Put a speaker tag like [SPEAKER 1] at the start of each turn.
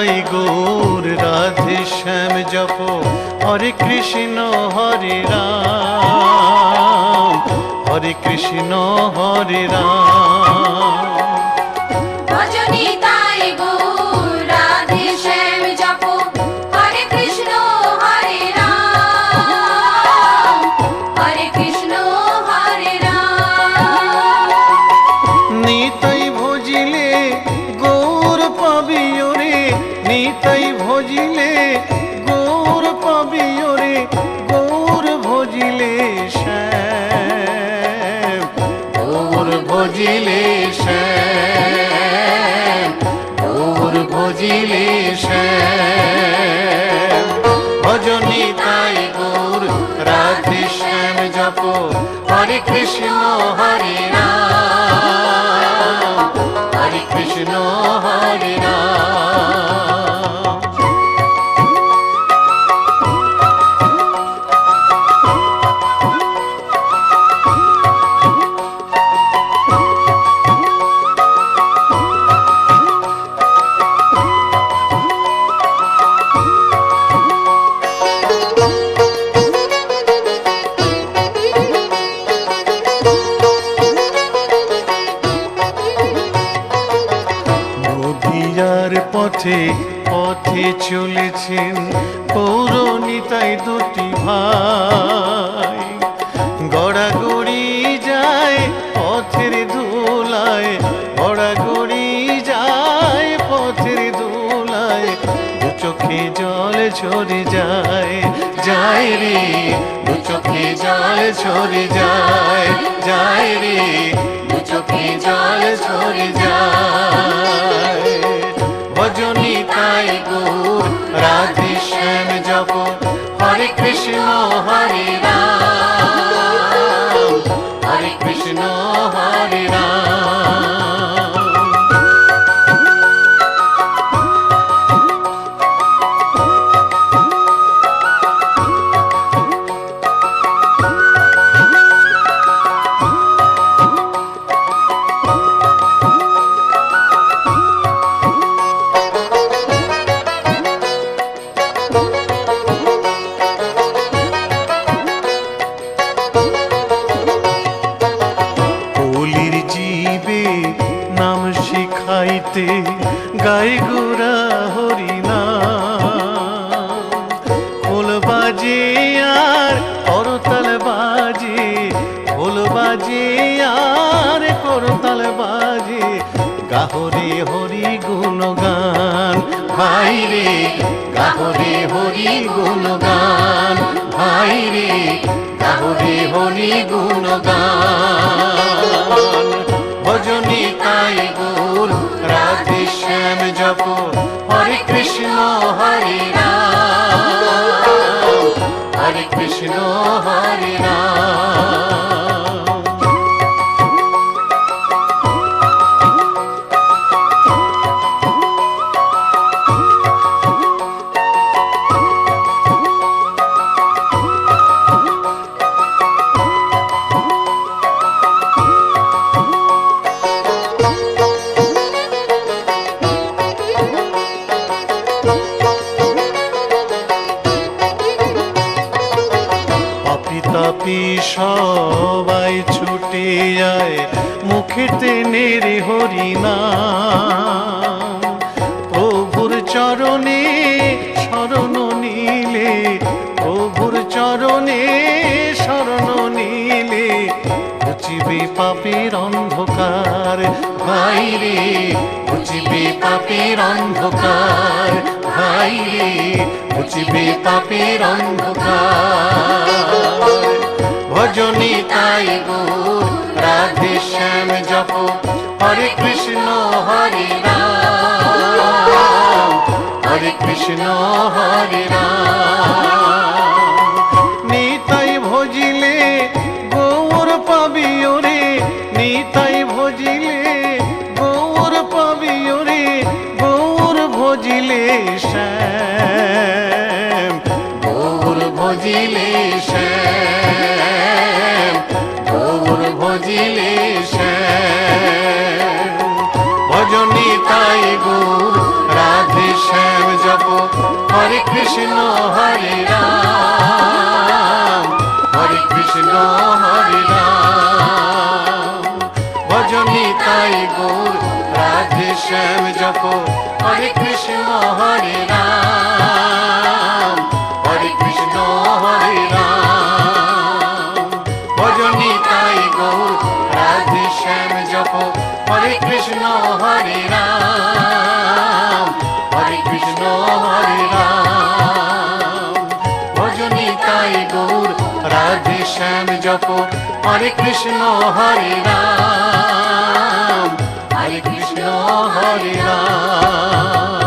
[SPEAKER 1] তাই গৌর রাধে শ্যাম জপ হরে কৃষ্ণ হরে রাম হরে কৃষ্ণ হরে রাম। ভজিলে শ্যাম গৌর ভজিলে জপ হরে কৃষ্ণ হরে রাম। পথে পথে চলেছেন পৌরনিতাই দুটি ভাই। গড়াগড়ি যায় পথের ধুলায় গড়াগড়ি যায় পথের ধুলায় দু চোখে জল ঝরে যায় যায় রে। দু চোখে জল ঝরে যায় যায় রে। দু চোখে জল ঝরে যায়। হরে কৃষ্ণ হরে গাই গোরা হরিনা খোল বাজে আর করতাল বাজে, খোল বাজে আর করতাল বাজে। গাহরে হরি গুণগান ভাই রে, গাহরে হরি গুণগান ভাই রে, গাহরে হরি গুণ গুণগান। কৃষ্ণ হরে রাম। হরে কৃষ্ণ হরে রাম। সবাই ছুটে যায় মুখে টেনে রে হরিনা প্রভুর চরণে শরণ নীলে, প্রভুর চরণে শরণ নীলে বুঝিবে পাপের অন্ধকার ভাই রে বুঝিবে পাপের অন্ধকার ভাই রে বুঝিবে পাপের অন্ধকার। ভজনী তাই গৌর, রাধে শ্যাম জপ, হরে কৃষ্ণ, হরে রাম। হরে কৃষ্ণ, হরে রাম। নিতাই ভজিলে গৌর পাবি ওরে, নিতাই ভজিলে গৌর পাবি ওরে, গৌর ভজিলে শ্যাম। গৌর ভজিলে শ্যাম। হরে কৃষ্ণ, হরে রাম। হরে কৃষ্ণ, হরে রাম। ভজনী তাই গৌর, রাধে শ্যাম জপ। হরে কৃষ্ণ, হরে রাম। হরে কৃষ্ণ, হরে রাম। ভজনী তাই গৌর, রাধে শ্যাম জপ। হরে কৃষ্ণ, হরে রাম। রাধে শ্যাম জপ হরে কৃষ্ণ হরে রাম। হরে কৃষ্ণ হরে রাম।